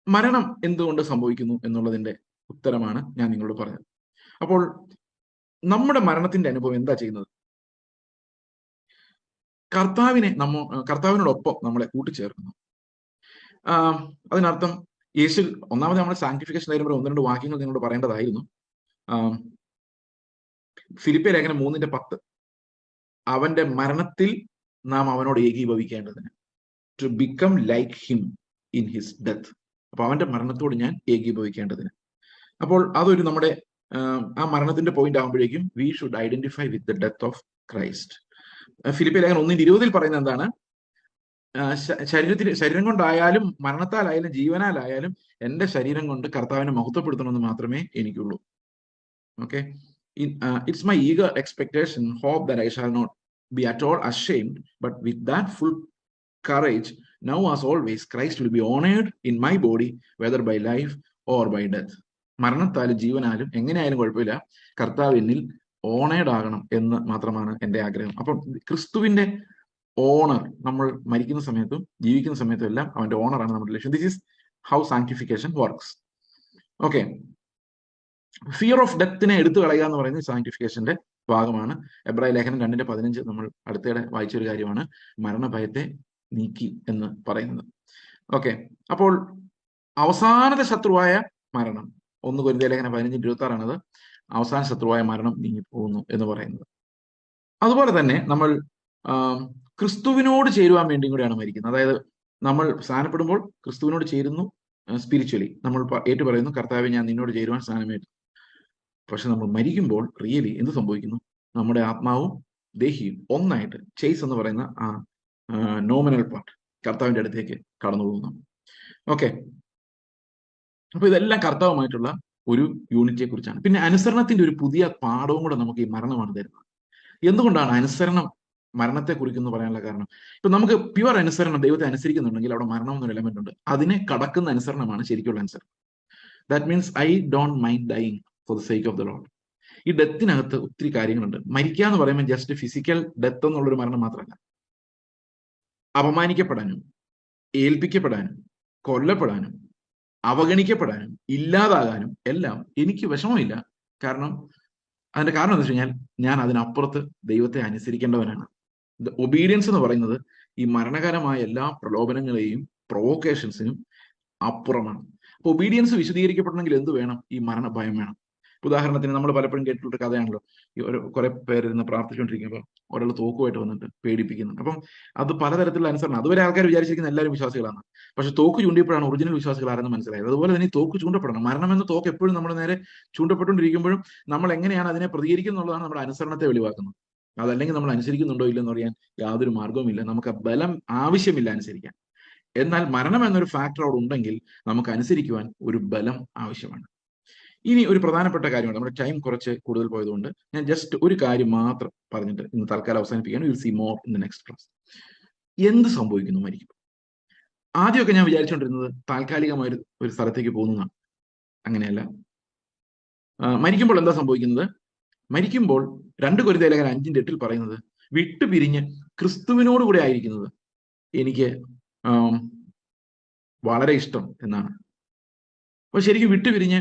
A: മരണം എന്തുകൊണ്ട് സംഭവിക്കുന്നു എന്നുള്ളതിന്റെ ഉത്തരമാണ് ഞാൻ നിങ്ങളോട് പറഞ്ഞത് അപ്പോൾ നമ്മുടെ മരണത്തിന്റെ അനുഭവം എന്താ ചെയ്യുന്നത്? കർത്താവിനെ നമ്മ കർത്താവിനോടൊപ്പം നമ്മളെ കൂട്ടിച്ചേർക്കുന്നു. അതിനർത്ഥം യേശു ഒന്നാമത് നമ്മൾ സാങ്ക്ടിഫിക്കേഷൻ വരുമ്പോൾ ഒന്ന് രണ്ട് വാക്യങ്ങൾ നിങ്ങളോട് പറയേണ്ടതായിരുന്നു. ഫിലിപ്പ ലേഖനം മൂന്നിന്റെ പത്ത്. അവന്റെ മരണത്തിൽ നാം അവനോട് ഏകീഭവിക്കേണ്ടതിന് to become like him in his death അപ്പൊ അവന്റെ മരണത്തോട് ഞാൻ ഏകീഭവിക്കേണ്ടതിന്. അപ്പോൾ അതൊരു നമ്മുടെ ആ മരണത്തിന്റെ പോയിന്റ് ആകുമ്പോഴേക്കും we should identify with the death of Christ Filipe ലേഖനം ഒന്നിന്റെ ഇരുപതിൽ പറയുന്നത് എന്താണ്? ശരീരത്തിന് ശരീരം കൊണ്ടായാലും മരണത്താലായാലും ജീവനാലായാലും എന്റെ ശരീരം കൊണ്ട് കർത്താവിനെ മഹത്വപ്പെടുത്തണമെന്ന് മാത്രമേ എനിക്കുള്ളൂ. Okay it's my eager expectation hope that I shall not be at all ashamed but with that full courage now as always Christ will be honoured in my body whether by life or by death. മരണത്താലും ജീവനാലും എങ്ങനെയായാലും കുഴപ്പമില്ല. കർത്താവ് എന്നിൽ honoured ആകണം എന്ന് മാത്രമാണ് എന്റെ ആഗ്രഹം. അപ്പം ക്രിസ്തുവിന്റെ ഓണർ നമ്മൾ മരിക്കുന്ന സമയത്തും ജീവിക്കുന്ന സമയത്തും എല്ലാം അവന്റെ ഓണറാണ് നമ്മുടെ ലക്ഷ്യം. This is how sanctification works okay fear of ഡെത്തിനെ എടുത്തു കളയുക എന്ന് പറയുന്നത് സാങ്ക്ടിഫിക്കേഷന്റെ ഭാഗമാണ്. എബ്രായ ലേഖനം രണ്ടിന്റെ പതിനഞ്ച് നമ്മൾ അടുത്തിടെ വായിച്ചൊരു കാര്യമാണ്. മരണഭയത്തെ നീക്കി എന്ന് പറയുന്നത്. ഓക്കെ അപ്പോൾ അവസാനത്തെ ശത്രുവായ മരണം. ഒന്ന് കൊരിന്ത്യ ലേഖനം പതിനഞ്ച് ഇരുപത്തി ആറാണത് അവസാന ശത്രുവായ മരണം നീങ്ങിപ്പോകുന്നു എന്ന് പറയുന്നത്. അതുപോലെ തന്നെ നമ്മൾ ക്രിസ്തുവിനോട് ചേരുവാൻ വേണ്ടിയും കൂടിയാണ് മരിക്കുന്നത്. അതായത് നമ്മൾ സ്ഥാനപ്പെടുമ്പോൾ ക്രിസ്തുവിനോട് ചേരുന്നു സ്പിരിച്വലി നമ്മൾ ഏറ്റു പറയുന്നു കർത്താവെ ഞാൻ നിന്നോട് ചേരുവാൻ സ്ഥാനമേറ്റു. പക്ഷെ നമ്മൾ മരിക്കുമ്പോൾ റിയലി എന്ത് സംഭവിക്കുന്നു? നമ്മുടെ ആത്മാവും ദേഹിയും ഒന്നായിട്ട് ചേസ് എന്ന് പറയുന്ന ആ നോമിനൽ പാർട്ട് കർത്താവിന്റെ അടുത്തേക്ക് കടന്നു പോകുന്നു ഓക്കെ. അപ്പൊ ഇതെല്ലാം കർത്താവുമായിട്ടുള്ള ഒരു യൂണിറ്റിയെ കുറിച്ചാണ് പിന്നെ അനുസരണത്തിന്റെ ഒരു പുതിയ പാഠവും കൂടെ നമുക്ക് ഈ മരണമാണ് തരുന്നത് എന്തുകൊണ്ടാണ് അനുസരണം മരണത്തെ കുറിക്കുന്നു പറയാനുള്ള കാരണം? ഇപ്പൊ നമുക്ക് പ്യുവർ അനുസരണം ദൈവത്തെ അനുസരിക്കുന്നുണ്ടെങ്കിൽ അവിടെ മരണം എന്നൊരു എലമെന്റ് ഉണ്ട്. അതിനെ കടക്കുന്ന അനുസരണമാണ് ശരിക്കുള്ള അനുസരണം. That means I don't mind dying for the sake of the lord ഈ ഡെത്തിനകത്ത് ഒത്തിരി കാര്യങ്ങളുണ്ട്. മരിക്കുക എന്ന് പറയുമ്പോൾ ജസ്റ്റ് ഫിസിക്കൽ ഡെത്ത് എന്നുള്ളൊരു മരണം മാത്രമല്ല. അപമാനിക്കപ്പെടാനും ഏൽപ്പിക്കപ്പെടാനും കൊല്ലപ്പെടാനും അവഗണിക്കപ്പെടാനും ഇല്ലാതാകാനും എല്ലാം എനിക്ക് വിഷമമില്ല. കാരണം അതിന്റെ കാരണം എന്താ വെച്ച് കഴിഞ്ഞാൽ ഞാൻ അതിനപ്പുറത്ത് ദൈവത്തെ അനുസരിക്കേണ്ടവനാണ്. ഒബീഡിയൻസ് എന്ന് പറയുന്നത് ഈ മരണകരമായ എല്ലാ പ്രലോഭനങ്ങളെയും പ്രൊവോക്കേഷൻസിനും അപ്പുറമാണ്. അപ്പൊ ഒബീഡിയൻസ് വിശദീകരിക്കപ്പെടണമെങ്കിൽ എന്ത് വേണം? ഈ മരണഭയം വേണം. ഉദാഹരണത്തിന് നമ്മൾ പലപ്പോഴും കേട്ടിട്ടുള്ള കഥയാണല്ലോ. ഈ ഒരു കുറെ പേരിരുന്ന് പ്രാർത്ഥിച്ചുകൊണ്ടിരിക്കുമ്പോൾ ഒരാൾ തോക്കുമായിട്ട് വന്നിട്ട് പേടിപ്പിക്കുന്നുണ്ട്. അപ്പം അത് പലതരത്തിലുള്ള അനുസരണം അതുവരെ ആൾക്കാർ വിചാരിച്ചിരിക്കുന്ന എല്ലാവരും വിശ്വാസികളാണ്. പക്ഷെ തോക്ക് ചൂണ്ടിയപ്പോഴാണ് ഒറിജിനൽ വിശ്വാസികൾ ആരെന്ന് മനസ്സിലായത്. അതുപോലെ തന്നെ തോക്ക് ചൂണ്ടപ്പെടണം. മരണം എന്ന തോക്ക് എപ്പോഴും നമ്മുടെ നേരെ ചൂണ്ടപ്പെട്ടുകൊണ്ടിരിക്കുമ്പോഴും നമ്മൾ എങ്ങനെയാണ് അതിനെ പ്രതികരിക്കുന്നുള്ളതാണ് നമ്മുടെ അനുസരണത്തെ വെളിവാക്കുന്നത്. അതല്ലെങ്കിൽ നമ്മൾ അനുസരിക്കുന്നുണ്ടോ ഇല്ലെന്ന് അറിയാൻ യാതൊരു മാർഗവുമില്ല നമുക്ക് ബലം ആവശ്യമില്ല അനുസരിക്കാൻ. എന്നാൽ മരണം എന്നൊരു ഫാക്ടർ അവിടെ ഉണ്ടെങ്കിൽ നമുക്ക് അനുസരിക്കുവാൻ ഒരു ബലം ആവശ്യമാണ്. ഇനി ഒരു പ്രധാനപ്പെട്ട കാര്യമാണ് നമ്മുടെ ടൈം കുറച്ച് കൂടുതൽ പോയതുകൊണ്ട് ഞാൻ ജസ്റ്റ് ഒരു കാര്യം മാത്രം പറഞ്ഞിട്ട് ഇന്ന് തൽക്കാലം അവസാനിപ്പിക്കുകയാണ്. Will see more in the next class എന്ത് സംഭവിക്കുന്നു മരിക്കുമ്പോൾ ആദ്യമൊക്കെ ഞാൻ വിചാരിച്ചുകൊണ്ടിരുന്നത് താൽക്കാലികമായ ഒരു സ്ഥലത്തേക്ക് പോകുന്നതാണ്. അങ്ങനെയല്ല. മരിക്കുമ്പോൾ എന്താ സംഭവിക്കുന്നത്? മരിക്കുമ്പോൾ രണ്ട് കൊരുതേലകൻ അഞ്ചിന്റെ എട്ടിൽ പറയുന്നത് വിട്ടുപിരിഞ്ഞ് ക്രിസ്തുവിനോട് കൂടെ ആയിരിക്കുന്നത് എനിക്ക് വളരെ ഇഷ്ടം എന്നാണ്. അപ്പൊ ശരിക്കും വിട്ടുപിരിഞ്ഞ്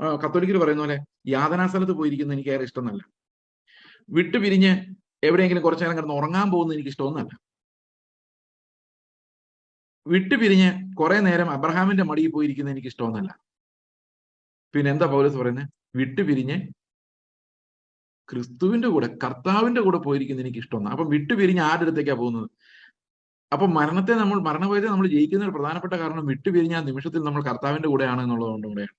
A: കത്തോലിക്കർ പറയുന്ന പോലെ യാതനാ സ്ഥലത്ത് പോയിരിക്കുന്നത് എനിക്ക് ഏറെ ഇഷ്ടമല്ല വിട്ടു പിരിഞ്ഞ് എവിടെയെങ്കിലും കുറച്ചു നേരം കിടന്ന് ഉറങ്ങാൻ പോകുന്നത് എനിക്ക് ഇഷ്ടമൊന്നല്ല വിട്ടുപിരിഞ്ഞ് കുറെ നേരം അബ്രഹാമിന്റെ മടിയിൽ പോയിരിക്കുന്നത് എനിക്ക് ഇഷ്ടമൊന്നല്ല പിന്നെ എന്താ പൗലസ് പറയുന്നത്? വിട്ടുപിരിഞ്ഞ് ക്രിസ്തുവിന്റെ കൂടെ കർത്താവിന്റെ കൂടെ പോയിരിക്കുന്നത് എനിക്ക് ഇഷ്ടമാണ് അപ്പൊ വിട്ടുപിരിഞ്ഞ് ആരുടെ അടുത്തേക്കാ പോകുന്നത്? അപ്പൊ മരണത്തെ നമ്മൾ മരണഭയത്തെ നമ്മൾ ജയിക്കുന്ന ഒരു പ്രധാനപ്പെട്ട കാരണം വിട്ടുപിരിഞ്ഞ ആ നിമിഷത്തിൽ നമ്മൾ കർത്താവിന്റെ കൂടെയാണ് എന്നുള്ളതുകൊണ്ട് കൂടെയാണ്.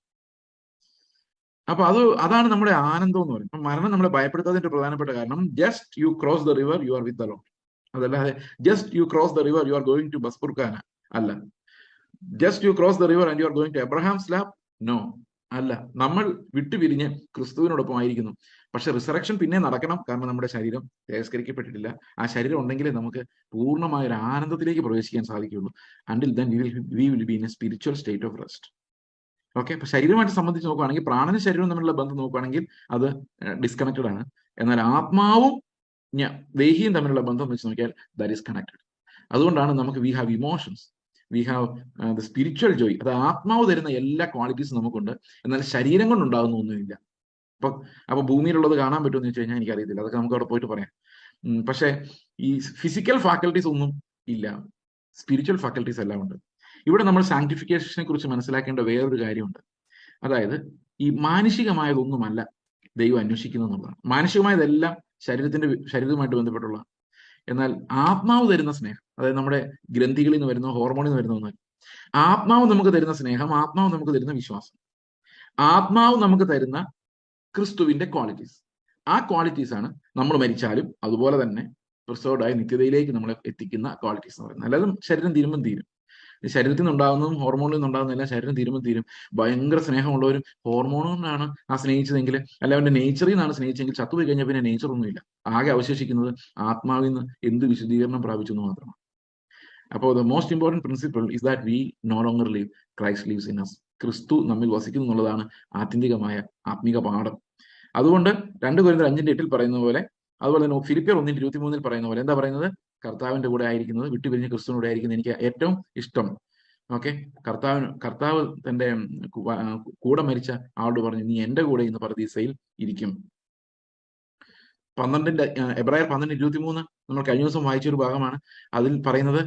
A: അപ്പൊ അത് അതാണ് നമ്മുടെ ആനന്ദം എന്ന് പറയുന്നത് മരണം നമ്മളെ ഭയപ്പെടുത്താതിന്റെ പ്രധാനപ്പെട്ട കാരണം just you cross the river you are with lord അതല്ലാതെ just you cross the river you are going to ബസ്പുർഖാന അല്ല. Just you cross the river and you are going to Abraham slab no അല്ല. നമ്മൾ വിട്ടുപിരിഞ്ഞ് ക്രിസ്തുവിനോടൊപ്പം ആയിരിക്കുന്നു. പക്ഷെ resurrection പിന്നെ നടക്കണം. കാരണം നമ്മുടെ ശരീരം തിരസ്കരിക്കപ്പെട്ടിട്ടില്ല. ആ ശരീരം ഉണ്ടെങ്കിലേ നമുക്ക് പൂർണമായ ഒരു ആനന്ദത്തിലേക്ക് പ്രവേശിക്കാൻ സാധിക്കുകയുള്ളൂ. Until then we will we will be in a spiritual state of rest okay അപ്പൊ ശരീരമായിട്ട് സംബന്ധിച്ച് നോക്കുകയാണെങ്കിൽ പ്രാണനും ശരീരവും തമ്മിലുള്ള ബന്ധം നോക്കുകയാണെങ്കിൽ അത് ഡിസ്കണക്റ്റഡ് ആണ്. എന്നാൽ ആത്മാവും ദേഹിയും തമ്മിലുള്ള ബന്ധം വെച്ച് നോക്കിയാൽ ദാറ്റ് ഈസ് കണക്റ്റഡ് അതുകൊണ്ടാണ് നമുക്ക് we have emotions we have the spiritual joy അത് ആത്മാവ് തരുന്ന എല്ലാ ക്വാളിറ്റീസും നമുക്കുണ്ട്. എന്നാൽ ശരീരം കൊണ്ടുണ്ടാകുന്ന ഒന്നുമില്ല അപ്പൊ അപ്പൊ ഭൂമിയിലുള്ളത് കാണാൻ പറ്റുമെന്ന് വെച്ച് കഴിഞ്ഞാൽ എനിക്കറിയത്തില്ല. അതൊക്കെ നമുക്ക് അവിടെ പോയിട്ട് പറയാം. പക്ഷേ ഈ ഫിസിക്കൽ ഫാക്കൽറ്റീസ് ഒന്നും ഇല്ല. സ്പിരിച്വൽ ഫാക്കൽറ്റീസ് എല്ലാം ഉണ്ട്. ഇവിടെ നമ്മൾ സാങ്ക്ടിഫിക്കേഷനെ കുറിച്ച് മനസ്സിലാക്കേണ്ട വേറൊരു കാര്യമുണ്ട്. അതായത് ഈ മാനുഷികമായതൊന്നുമല്ല ദൈവം അന്വേഷിക്കുന്നത് എന്നുള്ളതാണ്. മാനുഷികമായതെല്ലാം ശരീരത്തിന്റെ ശരീരവുമായിട്ട് ബന്ധപ്പെട്ടുള്ള എന്നാൽ ആത്മാവ് തരുന്ന സ്നേഹം അതായത് നമ്മുടെ ഗ്രന്ഥികളിൽ നിന്ന് വരുന്ന ഹോർമോണിൽ നിന്ന് വരുന്ന ഒന്നല്ല ആത്മാവ് നമുക്ക് തരുന്ന സ്നേഹം ആത്മാവ് നമുക്ക് തരുന്ന വിശ്വാസം. ആത്മാവ് നമുക്ക് തരുന്ന ക്രിസ്തുവിന്റെ ക്വാളിറ്റീസ് ആ ക്വാളിറ്റീസ് ആണ് നമ്മൾ മരിച്ചാലും അതുപോലെ തന്നെ പ്രിസർവ്ഡ് ആയി നിത്യതയിലേക്ക് നമ്മളെ എത്തിക്കുന്ന ക്വാളിറ്റീസ് എന്ന് പറയുന്നത്. അല്ലാതെ ശരീരം തീരുമ്പം തീരും. ശരീരത്തിൽ നിന്നുണ്ടാകുന്നതും ഹോർമോണിൽ നിന്നുണ്ടാകുന്ന എല്ലാം ശരീരം തീരുമ്പോൾ തീരും. ഭയങ്കര സ്നേഹമുള്ളവരും ഹോർമോൺ കൊണ്ടാണ് ആ സ്നേഹിച്ചതെങ്കിൽ അല്ല അവന്റെ നേച്ചറിൽ നിന്നാണ് സ്നേഹിച്ചെങ്കിൽ ചത്തുപോയി കഴിഞ്ഞാൽ പിന്നെ നേച്ചർ ഒന്നുമില്ല. ആകെ അവശേഷിക്കുന്നത് ആത്മാവിൽ നിന്ന് എന്ത് വിശദീകരണം പ്രാപിച്ചു എന്ന് മാത്രമാണ്. അപ്പോൾ the most important principle is that we no longer live Christ lives in us ക്രിസ്തു നമ്മിൽ വസിക്കുന്നു എന്നുള്ളതാണ് ആത്യന്തികമായ ആത്മീക പാഠം. അതുകൊണ്ട് രണ്ട് കുരുന്നർ അഞ്ചിന്റെ എട്ടിൽ പറയുന്ന പോലെ അതുപോലെ തന്നെ ഫിലിപ്പിയർ ഒന്നിന്റെ ഇരുപത്തി മൂന്നിൽ പറയുന്ന പോലെ എന്താ പറയുന്നത്? കർത്താവിന്റെ കൂടെ ആയിരിക്കുന്നത് വിട്ടുപിരിഞ്ഞ് ക്രിസ്തുവിനോട് ആയിരിക്കുന്നത് എനിക്ക് ഏറ്റവും ഇഷ്ടം. ഓക്കെ? കർത്താവിന് കർത്താവ് തന്റെ കൂടെ മരിച്ച ആളോട് പറഞ്ഞു നീ എന്റെ കൂടെ ഇന്ന് പറദീസയിൽ ഇരിക്കും. പന്ത്രണ്ടിന്റെ എബ്രായർ പന്ത്രണ്ട് ഇരുപത്തി മൂന്ന് നമ്മൾ കഴിഞ്ഞ ദിവസം വായിച്ച ഒരു ഭാഗമാണ്. അതിൽ പറയുന്നത്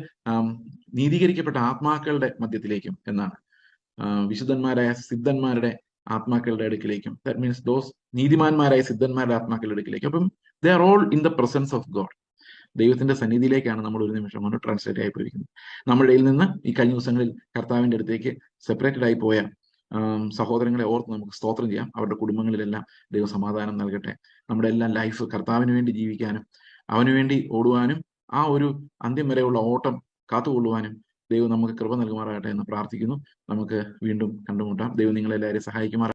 A: നീതീകരിക്കപ്പെട്ട ആത്മാക്കളുടെ മധ്യത്തിലേക്കും എന്നാണ്. വിശുദ്ധന്മാരായ സിദ്ധന്മാരുടെ ആത്മാക്കളുടെ അടുക്കിലേക്കും. ദാറ്റ് മീൻസ് ദോസ് നീതിമാന്മാരായ സിദ്ധന്മാരുടെ ആത്മാക്കളുടെ അടുക്കിലേക്കും. അപ്പം they are all in the presence of God ദൈവത്തിന്റെ സന്നിധിയിലേക്കാണ് നമ്മൾ ഒരു നിമിഷം കൊണ്ട് ട്രാൻസ്ലേറ്റ് ആയി പോയിരിക്കുന്നത്. നമ്മുടെ നിന്ന് ഈ കഴിഞ്ഞ ദിവസങ്ങളിൽ കർത്താവിന്റെ അടുത്തേക്ക് സെപ്പറേറ്റഡ് ആയി പോയ സഹോദരങ്ങളെ ഓർത്ത് നമുക്ക് സ്തോത്രം ചെയ്യാം. അവരുടെ കുടുംബങ്ങളിലെല്ലാം ദൈവം സമാധാനം നൽകട്ടെ. നമ്മുടെ എല്ലാം ലൈഫ് കർത്താവിന് വേണ്ടി ജീവിക്കാനും അവന് വേണ്ടി ഓടുവാനും ആ ഒരു അന്ത്യം വരെയുള്ള ഓട്ടം കാത്തുകൊള്ളുവാനും ദൈവം നമുക്ക് കൃപ നൽകുമാറാകട്ടെ എന്ന് പ്രാർത്ഥിക്കുന്നു. നമുക്ക് വീണ്ടും കണ്ടുമുട്ടാം. ദൈവം നിങ്ങളെല്ലാവരെയും സഹായിക്കുമാറാകട്ടെ.